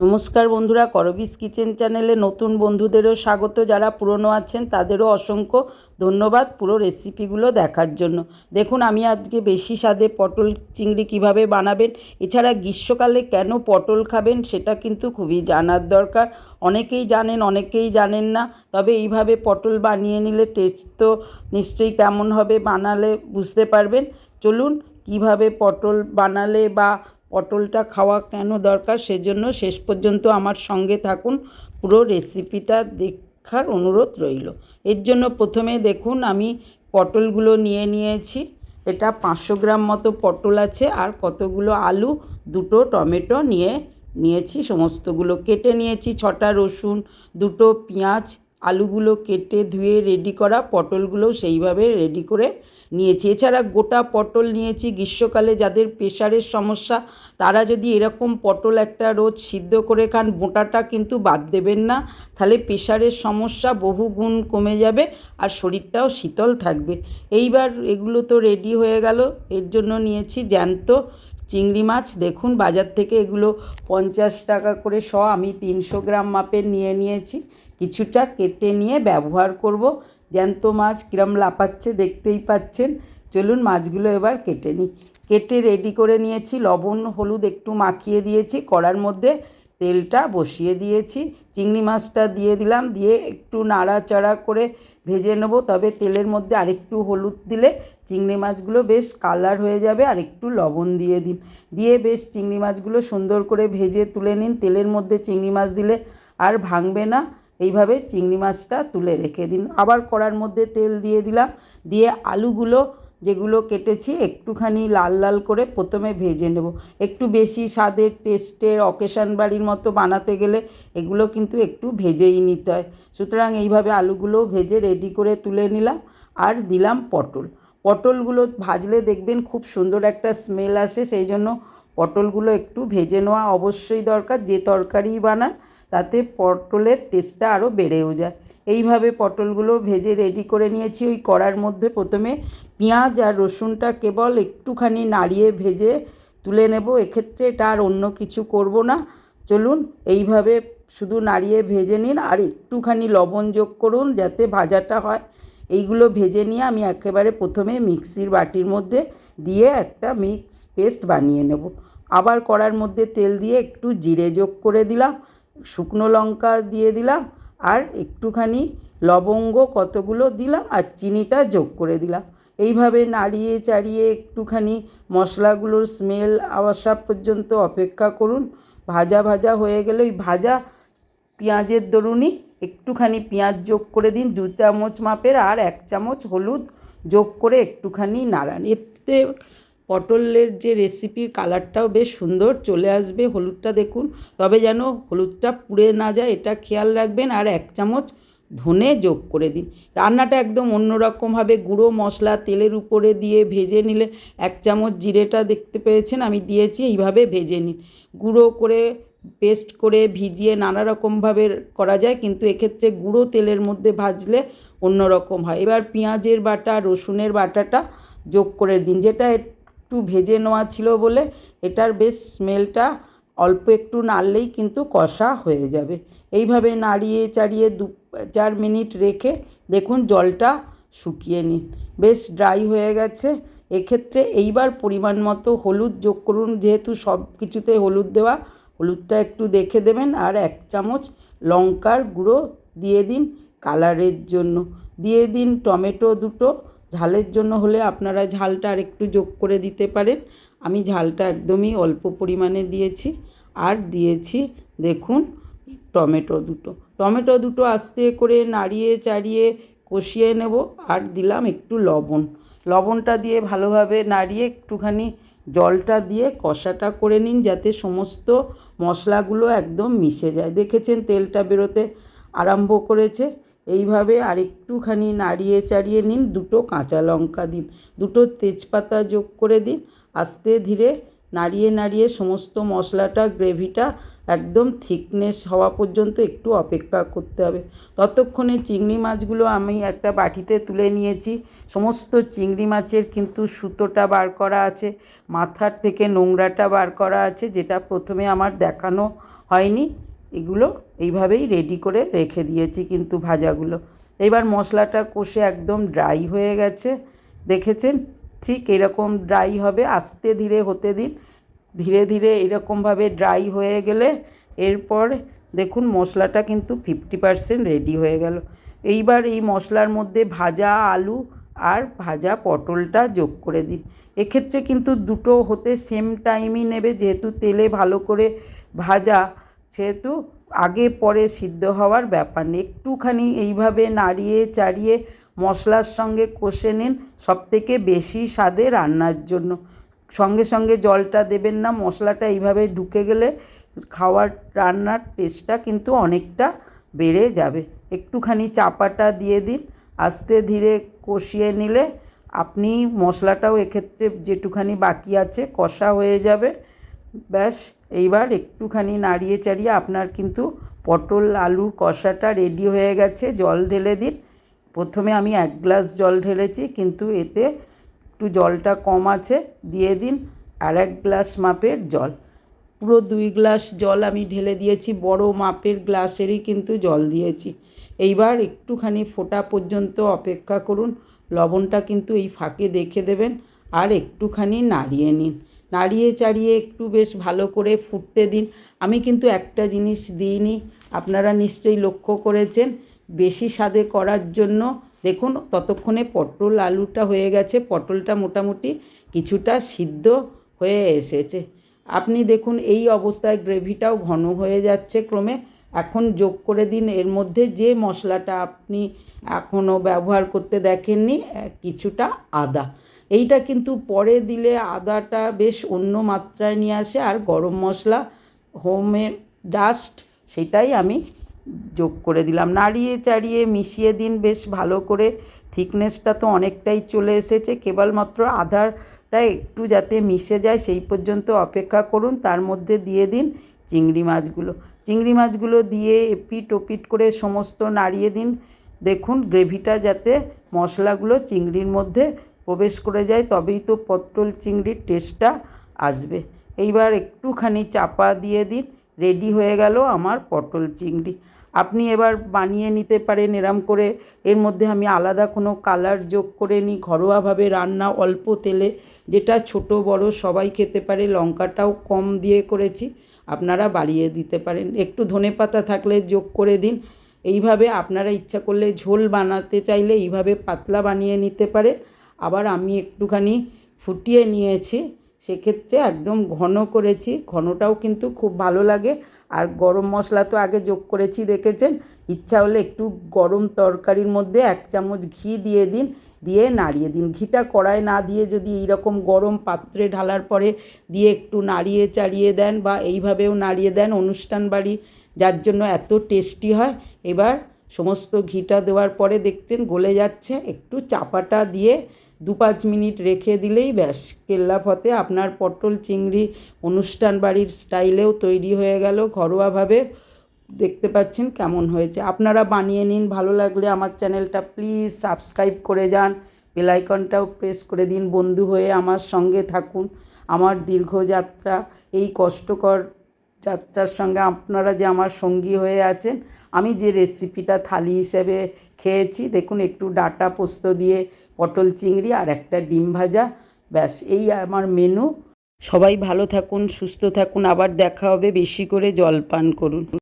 নমস্কার বন্ধুরা করবিস কিচেন চ্যানেলে নতুন বন্ধুদেরও স্বাগত। যারা পুরনো আছেন, তাদেরও অসংখ্য ধন্যবাদ পুরো রেসিপিগুলো দেখার জন্য। দেখুন, আমি আজকে বেশি স্বাদে পটল চিংড়ি কীভাবে বানাবেন, এছাড়া গ্রীষ্মকালে কেন পটল খাবেন, সেটা কিন্তু খুবই জানার দরকার। অনেকেই জানেন অনেকেই জানেন না, তবে এইভাবে পটল বানিয়ে নিলে টেস্ট তো নিশ্চয়ই কেমন হবে বানালে বুঝতে পারবেন। চলুন, কীভাবে পটল বানালে বা পটলটা খাওয়া কেন দরকার সেজন্য শেষ পর্যন্ত আমার সঙ্গে থাকুন। পুরো রেসিপিটা দেখার অনুরোধ রইল। এর জন্য প্রথমে দেখুন, আমি পটলগুলো নিয়ে নিয়েছি। এটা পাঁচশো গ্রাম মতো পটল আছে আর কতগুলো আলু, দুটো টমেটো নিয়ে নিয়েছি। সমস্তগুলো কেটে নিয়েছি। ছটা রসুন, দুটো পেঁয়াজ আলুগুলো কেটে ধুয়ে রেডি করা পটলগুলোও সেইভাবে রেডি করে নিয়েছি। এছাড়া গোটা পটল নিয়েছি। গ্রীষ্মকালে যাদের প্রেশারের সমস্যা, তারা যদি এরকম পটল একটা রোজ সিদ্ধ করে খান বোটাটা কিন্তু বাদ দেবেন না। তাহলে প্রেশারের সমস্যা বহু গুণ কমে যাবে আর শরীরটাও শীতল থাকবে। এইবার এগুলো তো রেডি হয়ে গেল। এর জন্য নিয়েছি জ্যান্ত চিংড়ি মাছ। দেখুন বাজার থেকে এগুলো পঞ্চাশ টাকা করে শ, আমি তিনশো গ্রাম মাপের নিয়ে নিয়েছি। কিছুটা কেটে নিয়ে ব্যবহার করব। জ্যান্ত মাছ কিরম লাপাচ্ছে দেখতেই পাচ্ছেন। চলুন মাছগুলো এবার কেটে নিই। কেটে রেডি করে নিয়েছি। লবণ, হলুদ একটু মাখিয়ে দিয়েছি। কড়ার মধ্যে তেলটা বসিয়ে দিয়েছি। চিংড়ি মাছটা দিয়ে দিলাম। দিয়ে একটু নাড়াচাড়া করে ভেজে নেব। তবে তেলের মধ্যে আরেকটু হলুদ দিলে চিংড়ি মাছগুলো বেশ কালার হয়ে যাবে। আর একটু লবণ দিয়ে দিন। দিয়ে বেশ চিংড়ি মাছগুলো সুন্দর করে ভেজে তুলে নিন। তেলের মধ্যে চিংড়ি মাছ দিলে আর ভাঙবে না। এইভাবে চিংড়ি মাছটা তুলে রেখে দিন। আবার কড়ার মধ্যে তেল দিয়ে দিলাম। দিয়ে আলুগুলো যেগুলো কেটেছি একটুখানি লাল লাল করে প্রথমে ভেজে নেব। একটু বেশি স্বাদের, টেস্টের, অকেশান বাড়ির মতো বানাতে গেলে এগুলো কিন্তু একটু ভেজেই নিতে হয়। সুতরাং এইভাবে আলুগুলো ভেজে রেডি করে তুলে নিলাম আর দিলাম পটল। পটলগুলো ভাজলে দেখবেন খুব সুন্দর একটা স্মেল আসে, সেই জন্য পটলগুলো একটু ভেজে নেওয়া অবশ্যই দরকার। যে তরকারিই বানান তাতে পটলের টেস্টটা আরও বেড়েও যায়। এইভাবে পটলগুলো ভেজে রেডি করে নিয়েছি। ওই কড়ার মধ্যে প্রথমে পেঁয়াজ আর রসুনটা কেবল একটুখানি নাড়িয়ে ভেজে তুলে নেব। এক্ষেত্রে এটা আর অন্য কিছু করব না। চলুন, এইভাবে শুধু নাড়িয়ে ভেজে নিন আর একটুখানি লবণ যোগ করুন যাতে ভাজাটা হয়। এইগুলো ভেজে নিয়ে আমি একেবারে প্রথমে মিক্সির বাটির মধ্যে দিয়ে একটা মিক্স পেস্ট বানিয়ে নেব। আবার কড়ার মধ্যে তেল দিয়ে একটু জিরে যোগ করে দিলাম। শুকনো লঙ্কা দিয়ে দিলাম আর একটুখানি লবঙ্গ কতগুলো দিলাম আর চিনিটা যোগ করে দিলাম। এইভাবে নাড়িয়ে চাড়িয়ে একটুখানি মশলাগুলোর স্মেল আসা পর্যন্ত অপেক্ষা করুন। ভাজা ভাজা হয়ে গেলে ওই ভাজা পেঁয়াজের দরুনই একটুখানি পেঁয়াজ যোগ করে দিন, দু চামচ মাপের আর এক চামচ হলুদ যোগ করে একটুখানি নাড়ান। এতে পটলের যে রেসিপির কালারটাও বেশ সুন্দর, চলে আসবে হলুদটা দেখুন। তবে যেন হলুদটা পুড়ে না যায়, এটা খেয়াল রাখবেন আর এক চামচ ধনে যোগ করে দিন। রান্নাটা একদম অন্যরকমভাবে গুঁড়ো মশলা তেলের উপরে দিয়ে ভেজে নিলে এক চামচ জিরেটা দেখতে পেয়েছেন, আমি দিয়েছি, এইভাবে ভেজে নিন। গুঁড়ো করে পেস্ট করে ভিজিয়ে নানা রকমভাবে করা যায়, কিন্তু এক্ষেত্রে গুঁড়ো তেলের মধ্যে ভাজলে অন্যরকম হয়। এবার পেঁয়াজের বাটা, রসুনের বাটাটা যোগ করে দিন, যেটা একটু ভেজে নেওয়া ছিল বলে এটার বেশ স্মেলটা অল্প একটু নাড়লেই কিন্তু কষা হয়ে যাবে। এইভাবে নাড়িয়ে চাড়িয়ে দু, চার মিনিট রেখে দেখুন জলটা শুকিয়ে নিন। বেশ ড্রাই হয়ে গেছে। এক্ষেত্রে এইবার পরিমাণ মতো হলুদ যোগ করুন। যেহেতু সব কিছুতে হলুদ দেওয়া, হলুদটা একটু দেখে দেবেন আর এক চামচ লঙ্কার গুঁড়ো দিয়ে দিন কালারের জন্য। দিয়ে দিন টমেটো দুটো ঝালের জন্য হলে আপনারা ঝালটা আর একটু যোগ করে দিতে পারেন। আমি ঝালটা একদমই অল্প পরিমাণে দিয়েছি। আর দিয়েছি, দেখুন, টমেটো দুটো। টমেটো দুটো আস্তে করে নাড়িয়ে চাড়িয়ে কষিয়ে নেব। আর দিলাম একটু লবণ। লবণটা দিয়ে ভালোভাবে নাড়িয়ে একটুখানি জলটা দিয়ে কষাটা করে নিন যাতে সমস্ত মশলাগুলো একদম মিশে যায়। দেখেছেন তেলটা বেরোতে আরম্ভ করেছে। এইভাবে আর একটুখানি নাড়িয়ে চাড়িয়ে নিন, দুটো কাঁচা লঙ্কা দিন, দুটো তেজপাতা যোগ করে দিন, আস্তে ধীরে নাড়িয়ে নাড়িয়ে সমস্ত মশলাটা, গ্রেভিটা একদম থিকনেস হওয়া পর্যন্ত একটু অপেক্ষা করতে হবে। ততক্ষণে চিংড়ি মাছগুলো আমি একটা বাটিতে তুলে নিয়েছি। সমস্ত চিংড়ি মাছের কিন্তু সুতোটা বার করা আছে, মাথার থেকে নোংরাটা বার করা আছে, যেটা প্রথমে আমার দেখানো হয়নি। এগুলো এইভাবেই রেডি করে রেখে দিয়েছি কিন্তু ভাজাগুলো। এবার মশলাটা কষে একদম ড্রাই হয়ে গেছে। দেখেছেন? ঠিক এরকম ড্রাই হবে, আস্তে ধীরে হতে দিন। ধীরে ধীরে এরকমভাবে ড্রাই হয়ে গেলে এরপর দেখুন মশলাটা কিন্তু ফিফটি পারসেন্ট রেডি হয়ে গেল। এইবার এই মশলার মধ্যে ভাজা আলু আর ভাজা পটলটা যোগ করে দিন। এক্ষেত্রে কিন্তু দুটো হতে সেম টাইমই নেবে, যেহেতু তেলে ভালো করে ভাজা সেহেতু আগে পরে সিদ্ধ হওয়ার ব্যাপার নেই, একটুখানি এইভাবে নাড়িয়ে চাড়িয়ে মশলার সঙ্গে কষে নিন সবথেকে বেশি স্বাদে রান্নার জন্য। সঙ্গে সঙ্গে জলটা দেবেন না, মশলাটা এইভাবে ঢুকে গেলে খাওয়ার, রান্নার টেস্টটা কিন্তু অনেকটা বেড়ে যাবে। একটুখানি চাপাটা দিয়ে দিন, আস্তে ধীরে কষিয়ে নিলে আপনি মশলাটাও এক্ষেত্রে যেটুখানি বাকি আছে কষা হয়ে যাবে, ব্যাস। এইবার একটুখানি নাড়িয়ে চাড়িয়ে আপনার কিন্তু পটল আলুর কষাটা রেডি হয়ে গেছে। জল ঢেলে দিন। প্রথমে আমি এক গ্লাস জল ঢেলেছি, কিন্তু এতে একটু জলটা কম আছে। দিয়ে দিন আর এক গ্লাস মাপের জল। পুরো দুই গ্লাস জল আমি ঢেলে দিয়েছি। বড় মাপের গ্লাসেরই কিন্তু জল দিয়েছি। এইবার একটুখানি ফোটা পর্যন্ত অপেক্ষা করুন। লবণটা কিন্তু এই ফাঁকে দেখে দেবেন আর একটুখানি নাড়িয়ে নিন। নাড়িয়ে চাড়িয়ে একটু বেশ ভালো করে ফুটতে দিন। আমি কিন্তু একটা জিনিস দিইনি, আপনারা নিশ্চয়ই লক্ষ্য করেছেন। বেশি স্বাদে করার জন্য দেখুন, ততক্ষণে পটল আলুটা হয়ে গেছে। পটলটা মোটামুটি কিছুটা সিদ্ধ হয়ে এসেছে। আপনি দেখুন, এই অবস্থায় গ্রেভিটাও ঘন হয়ে যাচ্ছে ক্রমে। এখন যোগ করে দিন, এর মধ্যে যে মশলাটা আপনি এখনও ব্যবহার করতে দেখেননি কিছুটা আদা। এইটা কিন্তু পরে দিলে আদাটা বেশ অন্য মাত্রায় নিয়ে আসে আর গরম মশলা হোমের ডাস্ট সেটাই আমি যোগ করে দিলাম। নাড়িয়ে চাড়িয়ে মিশিয়ে দিন বেশ ভালো করে। থিকনেসটা তো অনেকটাই চলে এসেছে। কেবলমাত্র আধারটা একটু যাতে মিশে যায় সেই পর্যন্ত অপেক্ষা করুন। তার মধ্যে দিয়ে দিন চিংড়ি মাছগুলো। চিংড়ি মাছগুলো দিয়ে এপিট ওপিট করে সমস্ত নাড়িয়ে দিন। দেখুন গ্রেভিটা যাতে মশলাগুলো চিংড়ির মধ্যে প্রবেশ করে যায়, তবেই তো পটল চিংড়ির টেস্টটা আসবে। এইবার একটুখানি চাপা দিয়ে দিন রেডি হয়ে গেল আমার পটল চিংড়ি। আপনি এবার বানিয়ে নিতে পারেন এরম করে। এর মধ্যে আমি আলাদা কোনো কালার যোগ করে নিই। ঘরোয়াভাবে রান্না অল্প তেলে, যেটা ছোট, বড় সবাই খেতে পারে। লঙ্কাটাও কম দিয়ে করেছি, আপনারা বাড়িয়ে দিতে পারেন। একটু ধনে পাতা থাকলে যোগ করে দিন। এইভাবে আপনারা ইচ্ছা করলে ঝোল বানাতে চাইলে এইভাবে পাতলা বানিয়ে নিতে পারে আবার আমি একটুখানি ফুটিয়ে নিয়েছি। সেক্ষেত্রে একদম ঘন করেছি। ঘনটাও কিন্তু খুব ভালো লাগে। আর গরম মশলা তো আগে যোগ করেছি দেখেছেন ইচ্ছা হলে একটু গরম তরকারির মধ্যে এক চামচ ঘি দিয়ে দিন। দিয়ে নাড়িয়ে দিন। ঘিটা কড়ায় না দিয়ে যদি এইরকম গরম পাত্রে ঢালার পরে দিয়ে একটু নাড়িয়ে চাড়িয়ে দেন বা এইভাবেও নাড়িয়ে দেন অনুষ্ঠান বাড়ি, যার জন্য এত টেস্টি হয়। এবার সমস্ত ঘিটা দেওয়ার পরে দেখতেন গলে যাচ্ছে। একটু চাপাটা দিয়ে দু পাঁচ মিনিট রেখে দিলেই ব্যাস। কেল্লা ফতে আপনার পটল চিংড়ি অনুষ্ঠান বাড়ির স্টাইলেও তৈরি হয়ে গেল। ঘরোয়াভাবে দেখতে পাচ্ছেন কেমন হয়েছে। আপনারা বানিয়ে নিন, ভালো লাগলে আমার চ্যানেলটা প্লিজ সাবস্ক্রাইব করে যান। বেলাইকনটাও প্রেস করে দিন বন্ধু হয়ে আমার সঙ্গে থাকুন। আমার দীর্ঘ যাত্রা, এই কষ্টকর যাত্রার সঙ্গে আপনারা যে আমার সঙ্গী হয়ে আছেন, আমি যে রেসিপিটা থালি হিসেবে খেয়েছি, দেখুন একটু ডাটা পোস্ত দিয়ে পটল চিংড়ি আর একটা ডিম ভাজা। ব্যাস, এই আমার মেনু সবাই ভালো থাকুন, সুস্থ থাকুন। আবার দেখা হবে, বেশি করে জল পান করুন।